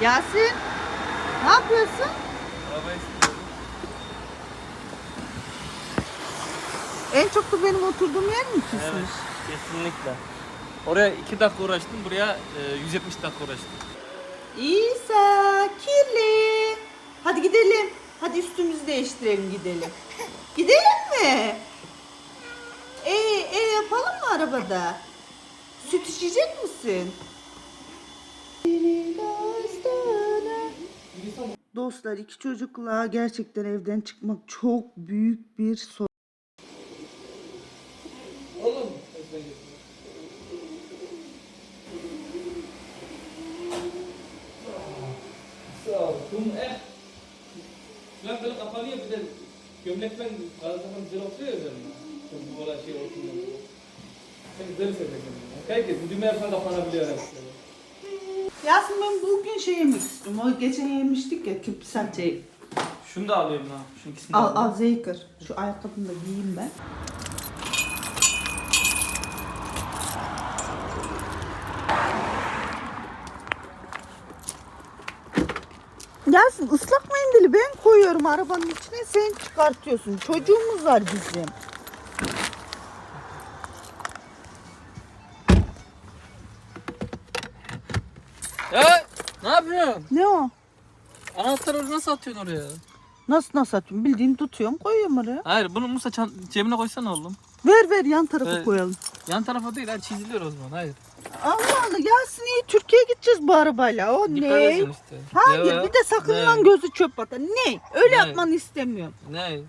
Yasin ne yapıyorsun? Arabayı siliyorum. En çok da benim oturduğum yer mi küsmüş? Evet, kesinlikle. Oraya 2 dakika uğraştım, buraya e, 170 dakika uğraştım. İsa kirli. Hadi gidelim. Hadi üstümüzü değiştirelim gidelim. Gidelim mi? E, e yapalım mı arabada? Süt içecek misin? Dostlar iki çocukla gerçekten evden çıkmak çok büyük bir sorun. Oğlum. Kum eh. Lan böyle kapanıyor bir de gömlekten bazı zaman güzel oturuyor ya üzerine. Çok olan şey olsun. Sen güzel söylüyorsun. Kanka bu düğme yapsan kapanabiliyor hepsi. Yasin ben bugün şey yemek istiyorum. O geçen yemiştik ya küp salçayı. Şunu da alıyorum ha. Şu ikisini de Al al Zeykır. Şu ayakkabını da giyeyim ben. Yasin ıslak mendili ben koyuyorum arabanın içine sen çıkartıyorsun. Çocuğumuz var bizim. Ne yapıyorsun? Ne o? Anahtarı nasıl atıyorsun oraya? Nasıl nasıl atıyorum? Bildiğin tutuyorum koyuyorum oraya. Hayır bunu Musa çan- cebine koysana oğlum. Ver ver yan tarafa Evet. koyalım. Yan tarafa değil, hayır çiziliyor o zaman. Hayır. Allah Allah Yasin iyi Türkiye'ye gideceğiz bu arabayla. O Dikkat ne? edin işte. Hayır Ya, bir de sakın lan gözü çöp atar. Ne? Öyle Ne? yapmanı istemiyorum. Ne?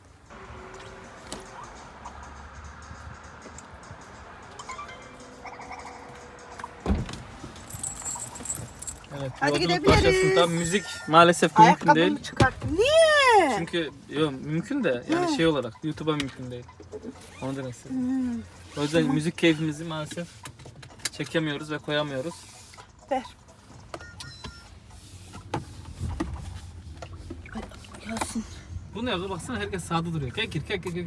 Evet, Hadi yolculuk gidebiliriz. başlasın. Tabii müzik maalesef mümkün Ayakkabımı değil. çıkarttım. Niye? Çünkü yok mümkün de yani şey olarak YouTube'a mümkün değil. Onu demek istedim. Hmm, O yüzden müzik keyfimizi maalesef çekemiyoruz ve koyamıyoruz. ver. Ay, Yasin. Bu ne yapıyor? Baksana herkes sağda duruyor. Kalk gir, kalk kalk kalk.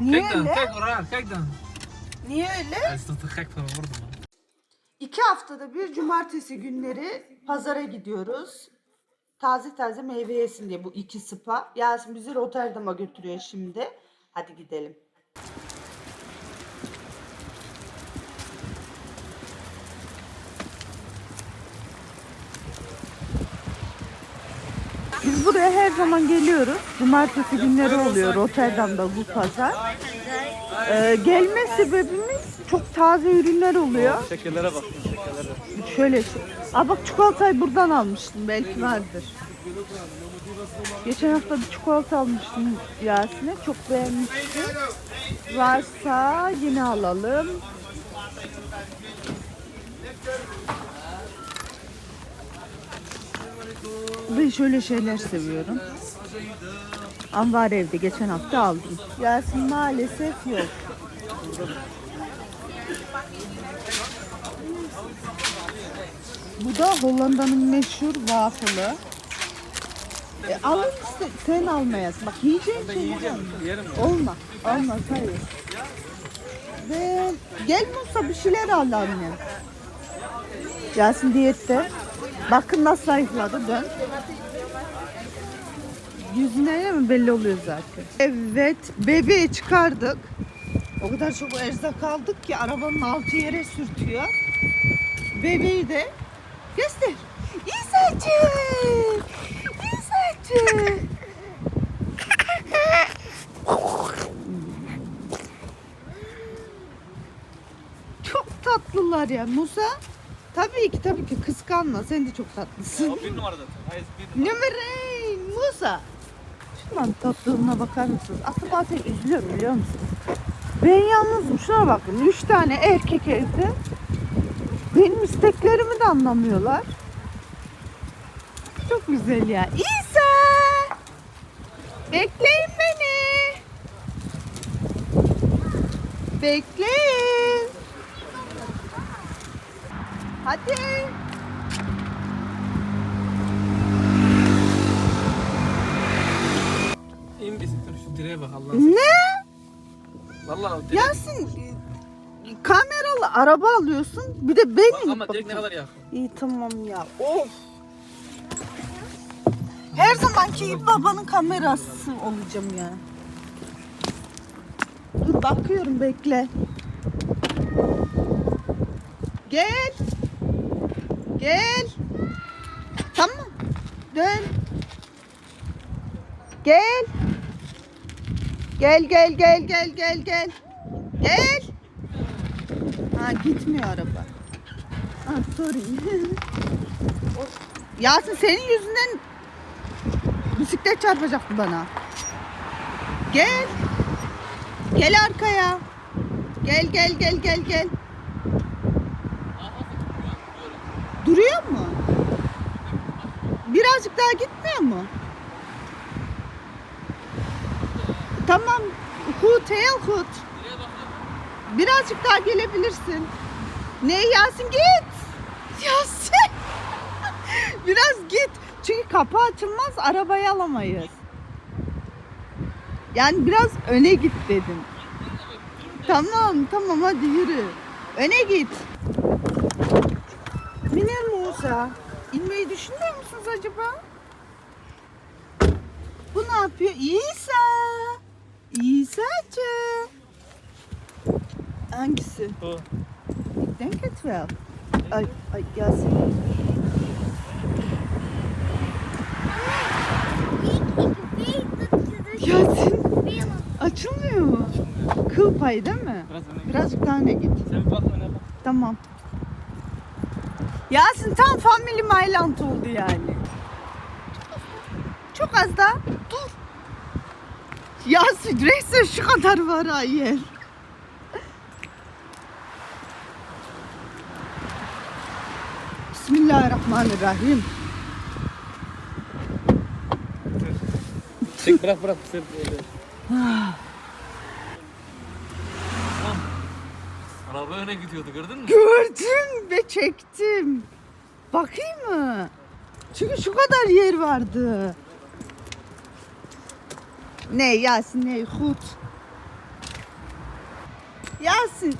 Niye Kalk öyle? kalk oraya, kalk dan. Niye öyle? Ay, sıhtı kalk tamam vurdum lan. İki haftada bir cumartesi günleri pazara gidiyoruz. Taze taze meyve yesin diye bu iki spa. Yasin bizi Rotterdam'a götürüyor şimdi. Hadi gidelim. Buraya her zaman geliyoruz. Cumartesi günleri oluyor Rotterdam'da bu pazar. Ee, gelme sebebimiz çok taze ürünler oluyor. Şekerlere bak, şekerlere. Şöyle. Aa bak çikolatayı buradan almıştım. Belki vardır. Geçen hafta bir çikolata almıştım Yasin'e. Çok beğenmişti. Varsa yine alalım. Ben şöyle şeyler seviyorum. Ama var evde geçen hafta aldım. Yasin maalesef yok. Bu da Hollanda'nın meşhur waffle'ı. E, alın işte sen almayasın. Bak yiyeceğin şey Yiyeceğim, yerim. Olma. Olmaz hayır. Ve gel Musa bir şeyler al anne. Yasin diyette. Bakın nasıl zayıfladı dön. Yüzüne mi belli oluyor zaten. Evet bebeği çıkardık. O kadar çok erzak aldık ki arabanın altı yere sürtüyor. Bebeği de göster. İsacığım. İsacığım. Çok tatlılar ya Musa. Tabii ki tabii ki kıskanma. Sen de çok tatlısın. O bir numara zaten. Hayır bir numara. Numarayı Musa. Şunların tatlılığına bakar mısınız? Aslında bazen üzülüyorum biliyor musunuz? Ben yalnızım. Şuna bakın. Üç tane erkek evde. Benim isteklerimi de anlamıyorlar. Çok güzel ya. İsa! Bekleyin beni. Bekleyin. Hadi. İn bisiklet şu direğe bak Allah'ın Ne? Vallahi o direk. Yasin e, kameralı araba alıyorsun bir de Bak beni ama direkt ne kadar yakın. İyi tamam ya. Of. Her zamanki babanın kamerası olacağım ya. Dur bakıyorum bekle. Gel. Gel. Tamam. Dön. Gel. Gel gel gel gel gel gel. Gel. Ha gitmiyor araba. Ha sorry. Yasin senin yüzünden bisiklet çarpacaktı bana. Gel. Gel arkaya. Gel gel gel gel gel. Duruyor mu? Birazcık daha gitmiyor mu? Tamam. Hut, heel hut. Birazcık daha gelebilirsin. Ne Yasin git. Yasin. Biraz git. Çünkü kapı açılmaz arabayı alamayız. Yani biraz öne git dedim. Tamam tamam hadi yürü. Öne git. Musa. İnmeyi düşünmüyor musunuz acaba? Bu ne yapıyor? İsa. İsa'cığım. Hangisi? Bu. Ik denk wel. Ay, ay Yasin. Yasin açılmıyor mu? Kıl payı değil mi? Birazcık daha öne git. Sen bir bak öne bak. Tamam. Yasin tam Family Myland oldu yani. Çok az daha. Dur. Yasin resmen şu kadar var ha yer. Bismillahirrahmanirrahim. Çek bırak bırak. Sen öyle. Araba öne gidiyordu gördün mü? Gördüm ve çektim. Bakayım mı? Çünkü şu kadar yer vardı. Ne Yasin ne Hut. Yasin.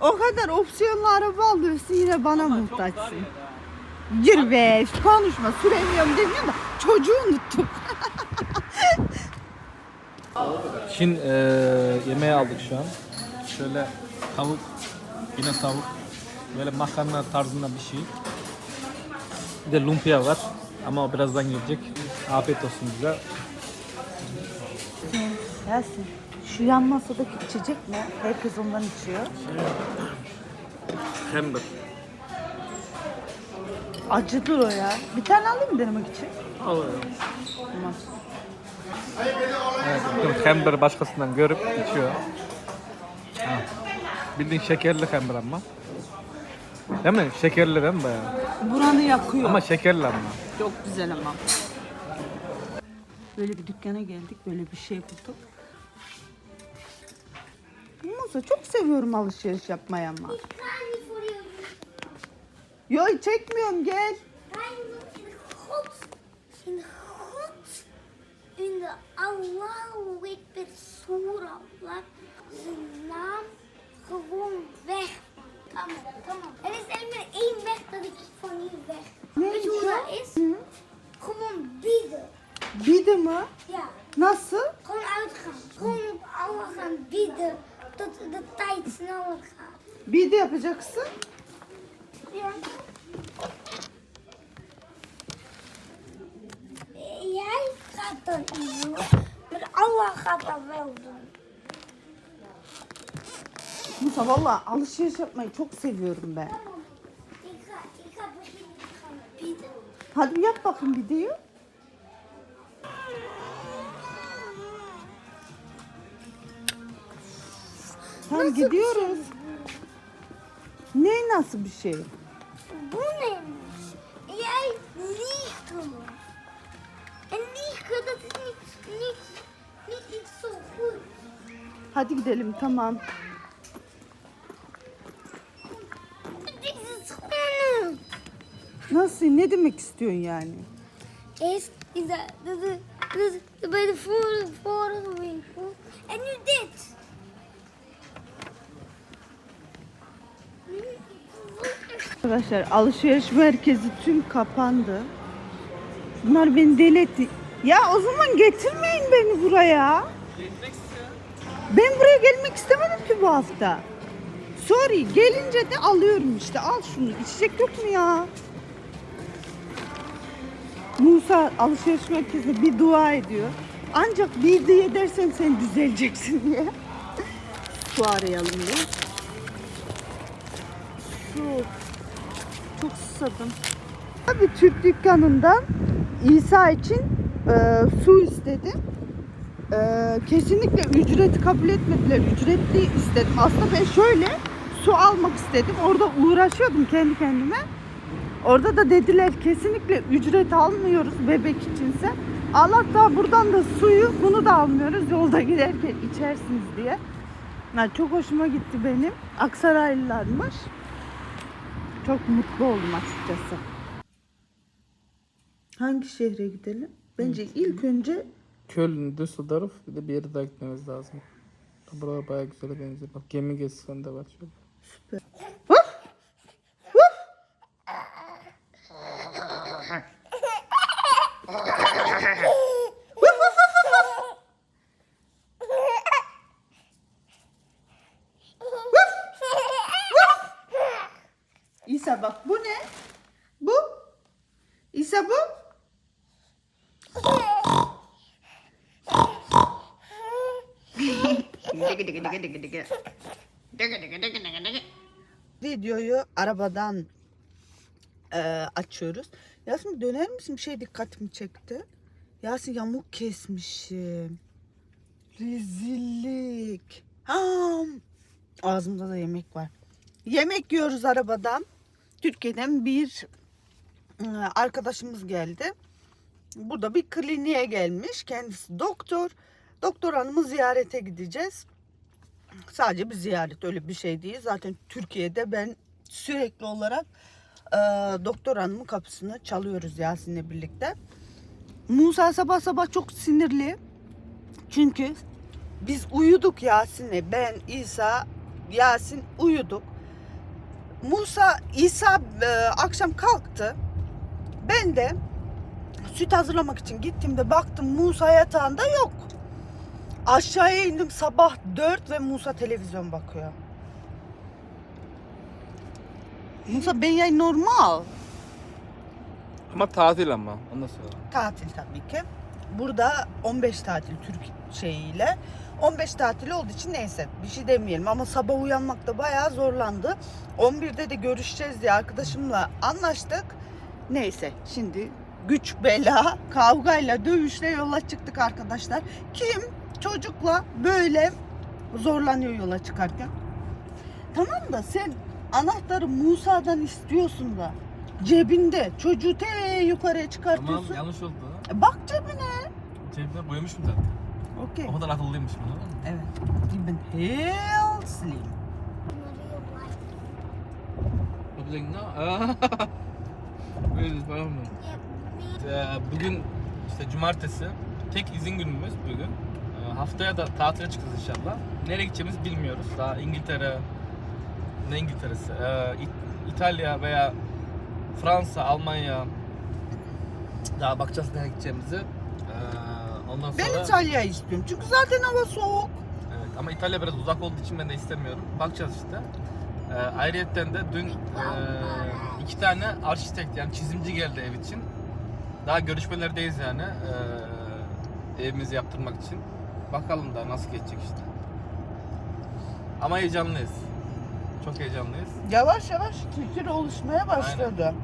O kadar opsiyonlu araba alıyorsun yine bana muhtaçsın. Gir be konuşma süremiyorum demiyorum da çocuğu unuttum. Çin e, yemeği aldık şu an. Şöyle tavuk, yine tavuk. Böyle makarna tarzında bir şey. Bir de lumpia var. Ama o birazdan gelecek. Afiyet olsun bize. Yasin şu yan masadaki içecek ne? Herkes ondan içiyor. Hamburg. Acıdır o ya. Bir tane alayım denemek için? Al. Tamam. Evet, bütün hamburger başkasından görüp içiyor. Bildiğin şekerli hamburger ama. Değil mi? Şekerli değil mi bayağı? Buranı yakıyor. Ama şekerli ama. Çok güzel ama. Böyle bir dükkana geldik. Böyle bir şey bulduk. Musa çok seviyorum alışveriş yapmayı ama. Yo çekmiyorum gel. Nein, in God. In God. In de zijn naam gewoon weg. Tamam, tamam. Er is alleen maar één weg dat ik van hier weg. Nee, Weet je hoe dat is? Gewoon bieden. Bidi mi? Ja, Nasıl? gewoon uitgaan. Gewoon op Allah gaan bieden. Dat de tijd sneller gaat. Bidi yapacaksın. Ja. Jij gaat dat niet doen. Maar Allah gaat dat wel doen. Musa valla alışveriş yapmayı çok seviyorum ben. Hadi yap bakayım bidiyi. Tamam Nasıl gidiyoruz. Ne nasıl bir şey? Bu neymiş? Jij liegt me. En liegen, dat is niet, niet, niet iets zo goed. Hadi gidelim tamam. Nasıl ne demek istiyorsun yani? Eerst is is- dat is bij de vorige, vorige winkel. En nu dit. Arkadaşlar alışveriş merkezi tüm kapandı. Bunlar beni deli etti. Ya o zaman getirmeyin beni buraya. Ben buraya gelmek istemedim ki bu hafta. Sorry gelince de alıyorum işte. Al şunu. İçecek yok mu ya? Musa alışveriş merkezinde bir dua ediyor. Ancak bir diye dersen sen düzeleceksin diye. Su arayalım diye. Su. Çok susadım. Bir Türk dükkanından İsa için e, su istedim. Ee, kesinlikle ücret kabul etmediler. Ücretli istedim. Aslında ben şöyle su almak istedim. Orada uğraşıyordum kendi kendime. Orada da dediler kesinlikle ücret almıyoruz bebek içinse. Al hatta buradan da suyu bunu da almıyoruz yolda giderken içersiniz diye. Yani çok hoşuma gitti benim. Aksaraylılarmış. Çok mutlu oldum açıkçası. Hangi şehre gidelim? Bence ilk önce Köln, Düsseldorf bir de bir yere daha gitmemiz lazım. Buralar bayağı güzel benziyor. Bak gemi gezisi de var şöyle. Süper. Vuf! İsa bak bu ne? Bu? İsa bu? Videoyu arabadan e, açıyoruz. Yasin döner misin? Bir şey dikkatimi çekti. Yasin yamuk kesmişim. Rezillik. Ha, ağzımda da yemek var. Yemek yiyoruz arabadan. Türkiye'den bir e, arkadaşımız geldi. Burada bir kliniğe gelmiş. Kendisi doktor. Doktor hanımı ziyarete gideceğiz. Sadece bir ziyaret öyle bir şey değil. Zaten Türkiye'de ben sürekli olarak e, doktor hanımın kapısını çalıyoruz Yasin'le birlikte. Musa sabah sabah çok sinirli. Çünkü biz uyuduk Yasin'le. Ben, İsa, Yasin uyuduk. Musa, İsa e, akşam kalktı. Ben de süt hazırlamak için gittiğimde baktım Musa yatağında yok. Aşağıya indim sabah 4 ve Musa televizyon bakıyor. Musa ben yay normal. Ama tatil ama ondan sonra. Tatil tabii ki. Burada 15 tatil Türk şeyiyle. 15 tatil olduğu için neyse bir şey demeyelim ama sabah uyanmakta bayağı zorlandı. 11'de de görüşeceğiz diye arkadaşımla anlaştık. Neyse şimdi güç bela kavgayla dövüşle yola çıktık arkadaşlar. Kim çocukla böyle zorlanıyor yola çıkarken? Tamam da sen anahtarı Musa'dan istiyorsun da cebinde çocuğu te yukarıya çıkartıyorsun. yanlış oldu. E Bak cebine. Zaten. Akıllıymışım anladın mı? Evet. Ich bin heel slim. What was I now? Böyle falan mı? Ee, Bugün işte cumartesi. Tek izin günümüz bugün. Ee, Haftaya da tatile çıkacağız inşallah. Nereye gideceğimizi bilmiyoruz. Daha İngiltere, ne İngiltere'si? Ee, İtalya veya Fransa, Almanya. Daha bakacağız nereye gideceğimizi. Ee, ondan sonra... Ben İtalya'yı istiyorum. Çünkü zaten hava soğuk. Evet ama İtalya biraz uzak olduğu için ben de istemiyorum. Bakacağız işte. Ee, ayrıyetten de dün e, iki tane arşitekt yani çizimci geldi ev için. Daha görüşmelerdeyiz yani e, evimizi yaptırmak için. Bakalım da nasıl geçecek işte. Ama heyecanlıyız. Çok heyecanlıyız. Yavaş yavaş kültür oluşmaya başladı.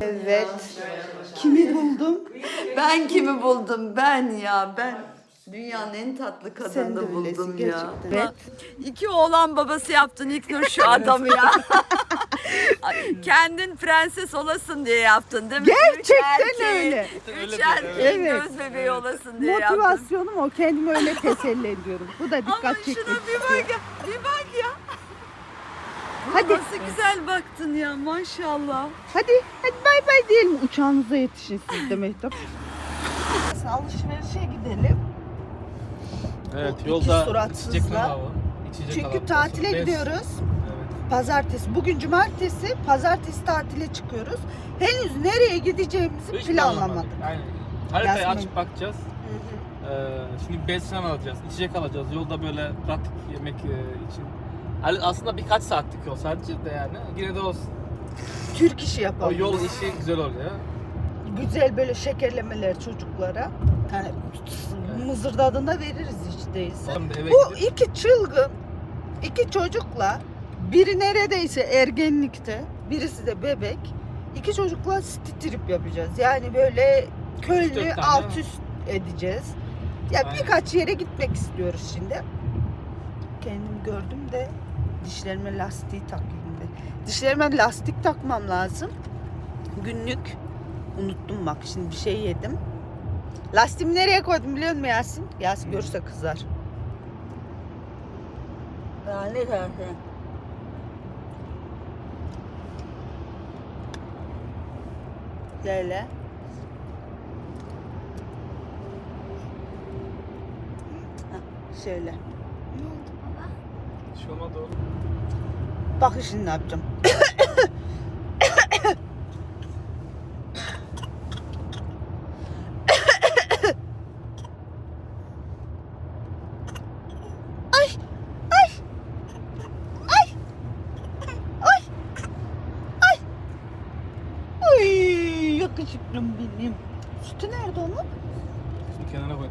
Evet. Kimi buldum? Ben kimi buldum? Ben ya ben. Dünyanın en tatlı Sen de kadını öylesin buldum ya. gerçekten. Ulan İki oğlan babası yaptın İlknur şu adamı ya. Ay, Kendin prenses olasın diye yaptın değil mi? Üç Gerçekten erkeği- öyle. Üç Öyle erkeğin Evet. göz bebeği olasın diye yaptın. Motivasyonum o. Kendimi öyle teselli ediyorum. Bu da Ama dikkat şuna çekmek bir bak ya. Bir bak. Hadi. Nasıl güzel baktın ya maşallah. Hadi, hadi bay bay diyelim. Uçağınıza yetişin siz de Mehtap. Alışverişe gidelim. Evet Bu iki yolda suratsızla. içecek? İçecek Çünkü tatile Bez. gidiyoruz. Evet. pazartesi. Bugün cumartesi, pazartesi tatile çıkıyoruz. Henüz nereye gideceğimizi Hiç planlamadık. Aynen. Haritayı açıp bakacağız. Ee, şimdi bez falan alacağız, içecek alacağız. Yolda böyle pratik yemek e, için. Yani Aslında birkaç saatlik yol sadece de yani. Yine de olsun. Türk işi O yapalım. yol işi güzel oluyor. Güzel böyle şekerlemeler çocuklara. Yani mızırdadığında veririz hiç değilse. Sonra da eve Bu gidip iki çılgın, iki çocukla biri neredeyse ergenlikte, birisi de bebek. İki çocukla city trip yapacağız. Yani böyle Üç Köln'ü dört tane alt üst edeceğiz. Ya Aynen. birkaç yere gitmek istiyoruz şimdi. Kendimi gördüm de dişlerime lastiği takayım de. Dişlerime lastik takmam lazım. Günlük. Unuttum bak şimdi bir şey yedim. Lastiğimi nereye koydum biliyor musun Yasin? Yasin görürse kızar. Ya ne dersin? Böyle. Hah, Şöyle. Ne oldu baba? bir şey olmadı oğlum. Bakın şimdi ne yapacağım. ay, ay, ay, ay, ay, ay, yakışıklım benim. Sütü nerede onun? Şimdi kenara koy.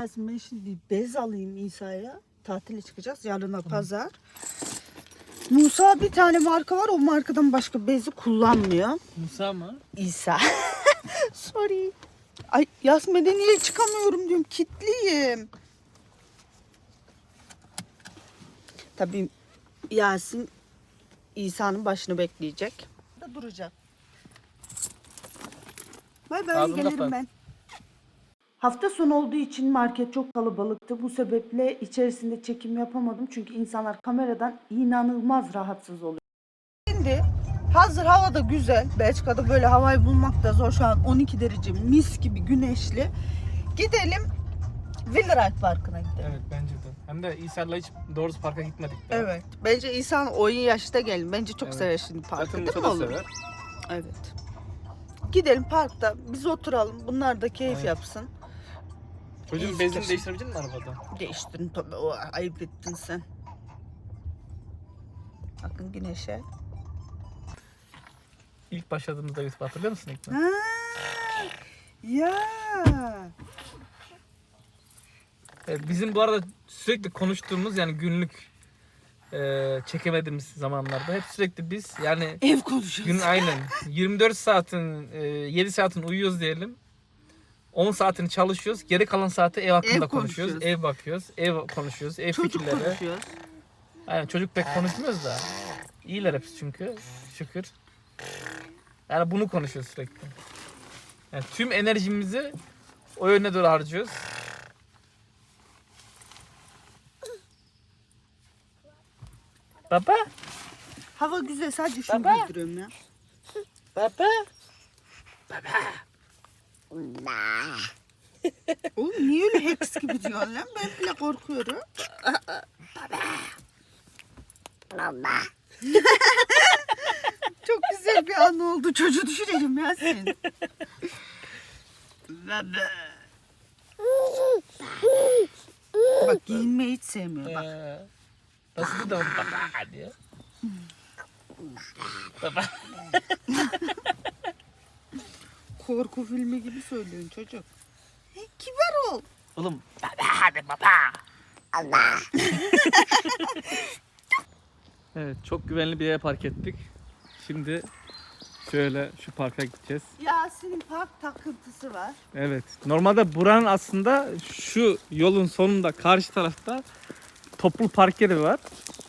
Lazım ben şimdi bir bez alayım İsa'ya. Tatile çıkacağız. Yarına pazar. Musa bir tane marka var. O markadan başka bezi kullanmıyor. Musa mı? İsa. Sorry. Ay Yasmin'e niye çıkamıyorum diyorum. Kitliyim. Tabii Yasin İsa'nın başını bekleyecek. Da duracak. Bay bay Ağzını gelirim kapat. ben. Hafta sonu olduğu için market çok kalabalıktı. Bu sebeple içerisinde çekim yapamadım. Çünkü insanlar kameradan inanılmaz rahatsız oluyor. Şimdi hazır havada güzel. Belçika'da böyle havayı bulmak da zor. Şu an 12 derece mis gibi güneşli. Gidelim Wilderite Parkı'na gidelim. Evet bence de. Hem de İsa'yla hiç doğrusu parka gitmedik. daha. Evet. Bence insan oyun yaşta gelin. Bence çok Evet. sever şimdi parkı Zaten değil mi da oğlum? sever. Evet. Gidelim parkta. Biz oturalım. Bunlar da keyif Evet. yapsın. Çocuğun bezini değiştirebilecek misin arabada? Değiştirin tabii. O, ayıp ettin sen. Bakın güneşe. İlk başladığımızda Yusuf hatırlıyor musun ilk? Ha, ya. Evet, bizim bu arada sürekli konuştuğumuz yani günlük e, çekemediğimiz zamanlarda hep sürekli biz yani Ev konuşuyoruz. gün aynen 24 saatin e, 7 saatin uyuyoruz diyelim. 10 saatini çalışıyoruz. Geri kalan saati ev hakkında konuşuyoruz. konuşuyoruz. Ev bakıyoruz. Ev konuşuyoruz. Ev Çocuk fikirleri. konuşuyoruz. Aynen çocuk pek konuşmuyoruz da. İyiler hepsi çünkü. Şükür. Yani bunu konuşuyoruz sürekli. Yani tüm enerjimizi o yöne doğru harcıyoruz. Baba. Hava güzel sadece şunu Baba. ya. Baba. Oğlum niye öyle Hex gibi diyorsun lan? Ben bile korkuyorum. Çok güzel bir an oldu. Çocuğu düşürelim ya sen. Baba. Bak giyinmeyi hiç sevmiyor bak. Ee, nasıl da baba diye. Baba. Korku filmi gibi söylüyorsun çocuk. Hey, kibar ol. Oğlum baba hadi baba. evet çok güvenli bir yere park ettik. Şimdi şöyle şu parka gideceğiz. Yasin'in park takıntısı var. Evet. Normalde buranın aslında şu yolun sonunda karşı tarafta toplu park yeri var.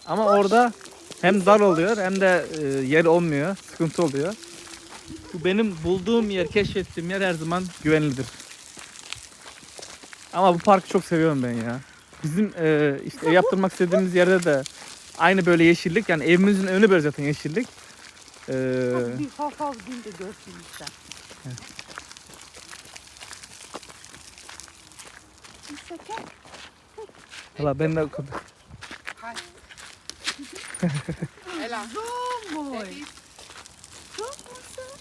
Ama orada hem dar oluyor hem de e, yer olmuyor. Sıkıntı oluyor. Bu benim bulduğum yer, keşfettiğim yer her zaman güvenlidir. Ama bu parkı çok seviyorum ben ya. Bizim e, işte yaptırmak istediğimiz yerde de aynı böyle yeşillik. Yani evimizin önü böyle zaten yeşillik. E, Hadi bir kafa gün de görsün işte. Valla ben de. Ela. Zomboy. Çok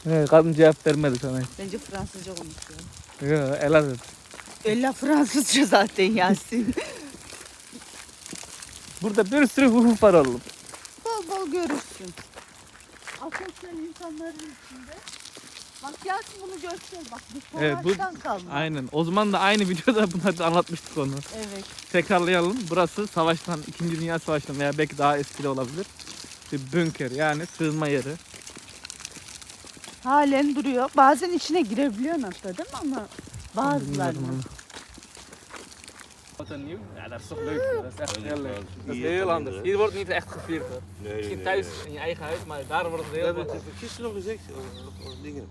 Evet, kadın cevap vermedi sana. Bence Fransızca konuşuyor. Yok, Ela dedi. Ella Fransızca zaten Yasin. Burada bir sürü hukuk var oğlum. bol bol görürsün. Asosyal insanların içinde. Bak Yasin bunu göster bak. Bu Evet, bu- kalma. Aynen. O zaman da aynı videoda bunları anlatmıştık onu. Evet. Tekrarlayalım. Burası savaştan, 2. Dünya Savaşı'ndan veya belki daha eskili olabilir. Bir bunker yani sığınma yeri. Halen duruyor. Bazen içine girebiliyorsun hatta değil mi ama bazılarını. Bilmiyorum onu. Wat dan nieuw? Ja, dat is toch leuk. Dat is echt heel leuk. Dat is heel anders. Hier wordt niet echt gevierd hoor. Misschien thuis in je eigen huis, maar daar wordt het We heel hebben veel. het gisteren nog gezegd, over, dingen.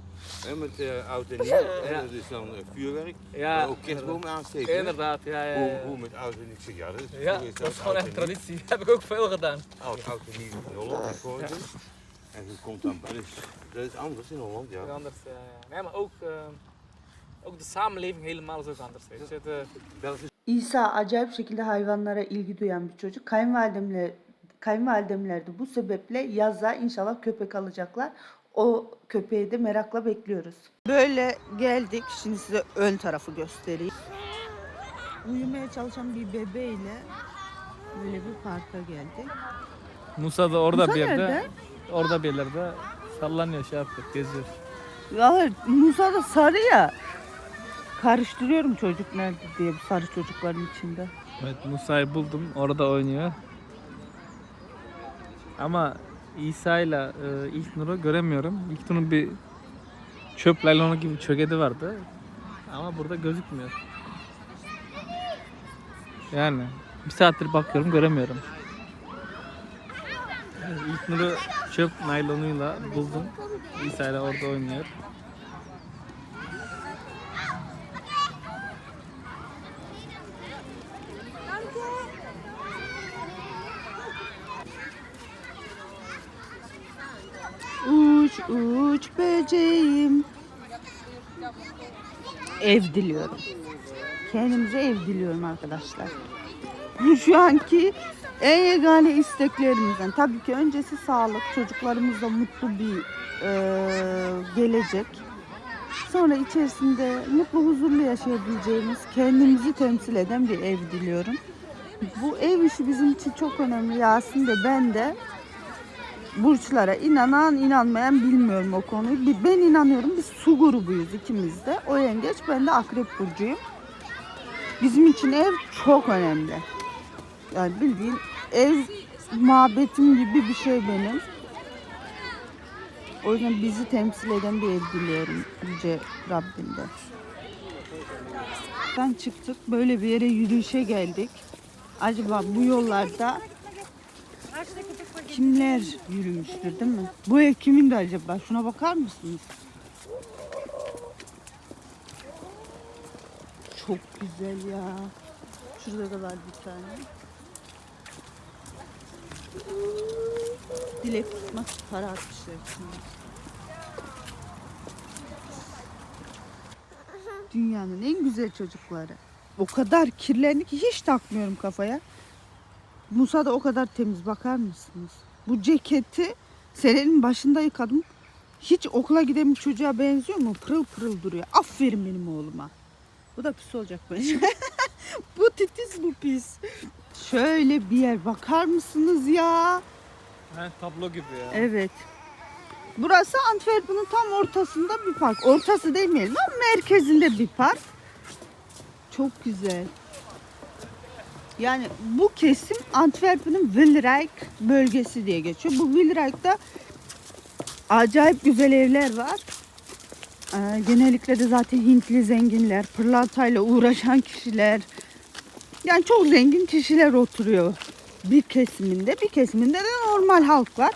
Met eh, oud en nieuw, dat is dan vuurwerk. Ja, maar ook kerstbomen aansteken. Inderdaad, ja, ja. Hoe, met oud en nieuw. Ik zeg, ja, dat is, dat gewoon echt traditie. Heb ik ook veel gedaan. Oud, oud en nieuw in Holland gegooid. hè. En je komt dan, dat is, dat is anders in Holland, ja. Anders, ja, ja. Nee, maar ook, eh, ook de samenleving helemaal is ook anders. Weet je. Het, eh, İsa acayip şekilde hayvanlara ilgi duyan bir çocuk. Kayınvalidemle kayınvalidemler de bu sebeple yaza inşallah köpek alacaklar. O köpeği de merakla bekliyoruz. Böyle geldik. Şimdi size ön tarafı göstereyim. Uyumaya çalışan bir bebeğiyle böyle bir parka geldik. Musa da orada Musa bir yerde. nerede? Orada bir yerlerde sallanıyor şey yapıyor, geziyor. Ya Musa da sarı ya. Karıştırıyorum çocuk nerede diye bu sarı çocukların içinde. Evet Musa'yı buldum. Orada oynuyor. Ama İsa ile e, İlknur'u göremiyorum. İlknur'un bir çöp laylonu gibi çökedi vardı. Ama burada gözükmüyor. Yani bir saattir bakıyorum göremiyorum. Evet, İlknur'u çöp naylonuyla buldum. İsa ile orada oynuyor. Uç uç böceğim. Ev diliyorum. Kendimize ev diliyorum arkadaşlar. Şu anki en yegane isteklerimizden. Tabii ki öncesi sağlık, çocuklarımızla mutlu bir eee, gelecek. Sonra içerisinde mutlu, huzurlu yaşayabileceğimiz, kendimizi temsil eden bir ev diliyorum. Bu ev işi bizim için çok önemli. Yasin de ben de burçlara inanan inanmayan bilmiyorum o konuyu. Ben inanıyorum biz su grubuyuz ikimiz de. O yengeç ben de akrep burcuyum. Bizim için ev çok önemli. Yani bildiğin ev muhabbetim gibi bir şey benim. O yüzden bizi temsil eden bir ev diliyorum Yüce Rabbimden. Ben çıktık böyle bir yere yürüyüşe geldik. Acaba bu yollarda kimler yürümüştür değil mi? Bu ev kimin de acaba? Şuna bakar mısınız? Çok güzel ya. Şurada da var bir tane. Dilek tutmak para atmışlar içinde. Dünyanın en güzel çocukları. O kadar kirlendi ki hiç takmıyorum kafaya. Musa da o kadar temiz bakar mısınız? Bu ceketi senenin başında yıkadım. Hiç okula giden bir çocuğa benziyor mu? Pırıl pırıl duruyor. Aferin benim oğluma. Bu da pis olacak bence. bu titiz bu pis. Şöyle bir yer bakar mısınız ya? Ha, tablo gibi ya. Evet. Burası Antwerp'in tam ortasında bir park. Ortası demeyelim ama merkezinde bir park. Çok güzel. Yani bu kesim Antwerp'in Wilrijk bölgesi diye geçiyor. Bu Wilrijk'ta acayip güzel evler var. Ee, genellikle de zaten Hintli zenginler, pırlantayla uğraşan kişiler. Yani çok zengin kişiler oturuyor bir kesiminde. Bir kesiminde de normal halk var.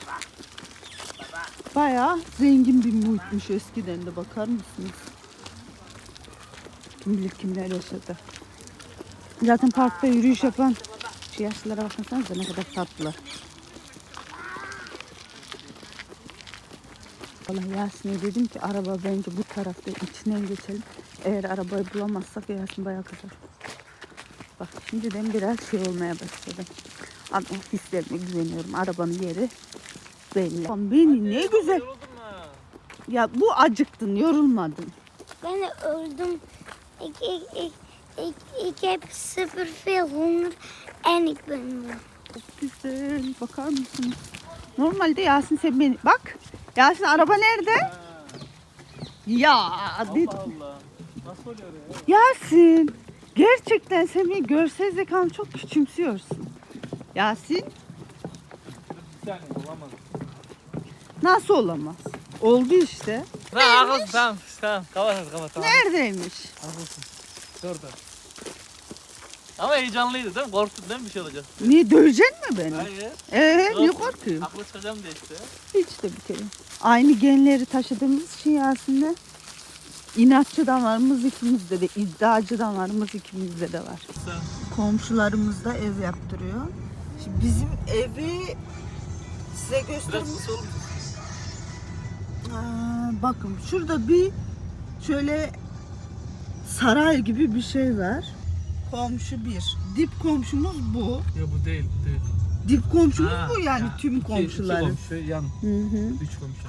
Bayağı zengin bir muhitmiş eskiden de bakar mısınız? Kim bilir kimler yaşadı. Zaten parkta yürüyüş yapan şu yaşlılara bakmasanıza ne kadar tatlı. Vallahi Yasin'e dedim ki araba bence bu tarafta içinden geçelim. Eğer arabayı bulamazsak Yasin bayağı kızar. Bak şimdiden biraz şey olmaya başladı. Ama hislerime güveniyorum. Arabanın yeri belli. Lan Beni ne güzel. Ya bu acıktın, yorulmadın. Ben öldüm. Ik, ik, ik, ik, ik heb super veel honger en ik ben moe. Güzel. Bakar mısınız? Normalde Yasin sen beni... Bak. Yasin araba nerede? Ya. dedi- Allah. Nasıl oluyor ya? Yasin. Gerçekten beni görsel zekanı çok küçümsüyorsun. Yasin. Bir saniye olamaz. Nasıl olamaz? Oldu işte. Tamam haklısın tamam. Tamam kapat kapat tamam. Neredeymiş? Haklısın. Orada. Ama heyecanlıydı değil mi? Korktun değil mi bir şey olacak? Niye döveceksin mi beni? Hayır. Ee, niye Yok. korkuyorsun? Aklı çıkacağım diye işte. Hiç de bir kere. Aynı genleri taşıdığımız için Yasin'le inatçı damarımız ikimizde de, iddiacı damarımız ikimizde de var. Komşularımız da ev yaptırıyor. Şimdi bizim evi size. Aa, bakın şurada bir şöyle saray gibi bir şey var. Komşu bir. Dip komşumuz bu. Ya bu değil değil. Dip komşumuz Ha, bu yani ha. tüm İki- iki komşu yan. Hı hı. Üç komşu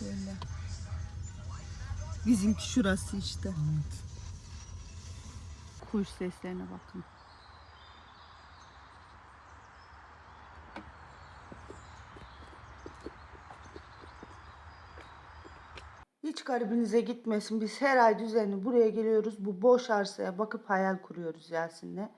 Şöyle. Bizimki şurası işte. Kuş seslerine bakın. Hiç garibinize gitmesin. Biz her ay düzenli buraya geliyoruz. Bu boş arsaya bakıp hayal kuruyoruz Yasin'le.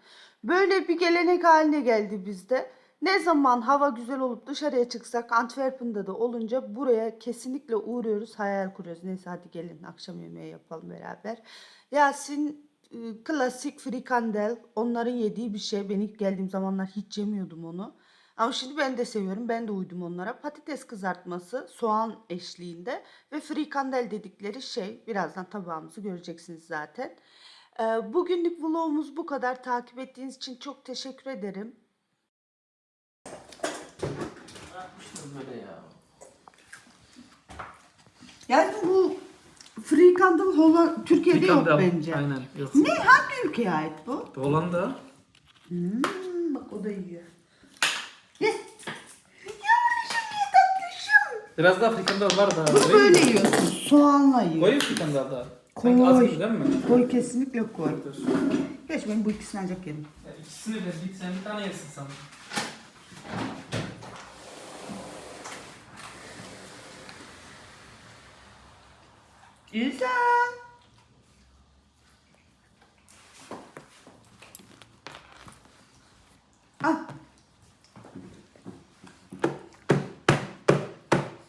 Böyle bir gelenek haline geldi bizde. Ne zaman hava güzel olup dışarıya çıksak Antwerpen'da da olunca buraya kesinlikle uğruyoruz, hayal kuruyoruz. Neyse hadi gelin akşam yemeği yapalım beraber. Yasin e, klasik frikandel onların yediği bir şey. Ben ilk geldiğim zamanlar hiç yemiyordum onu. Ama şimdi ben de seviyorum. Ben de uydum onlara. Patates kızartması soğan eşliğinde ve frikandel dedikleri şey. Birazdan tabağımızı göreceksiniz zaten. Ee, bugünlük vlogumuz bu kadar. Takip ettiğiniz için çok teşekkür ederim. Böyle ya. Yani bu frikandel Hollanda, Türkiye'de yok Frikandel, bence. Aynen yok. Ne? Hangi ülkeye ait bu? Hollanda. Hmm, bak o da yiyor. Ye tatlışım. Biraz daha frikandel var da. Bu böyle yiyorsun. Soğanla yiyor. Koyayım frikandel daha. Koy. Sanki az gibi değil mi? Koy kesinlikle koy. Dur. Geç ben bu ikisini ancak yerim. Ya İkisini de bir sen bir tane yersin sen. Güzel.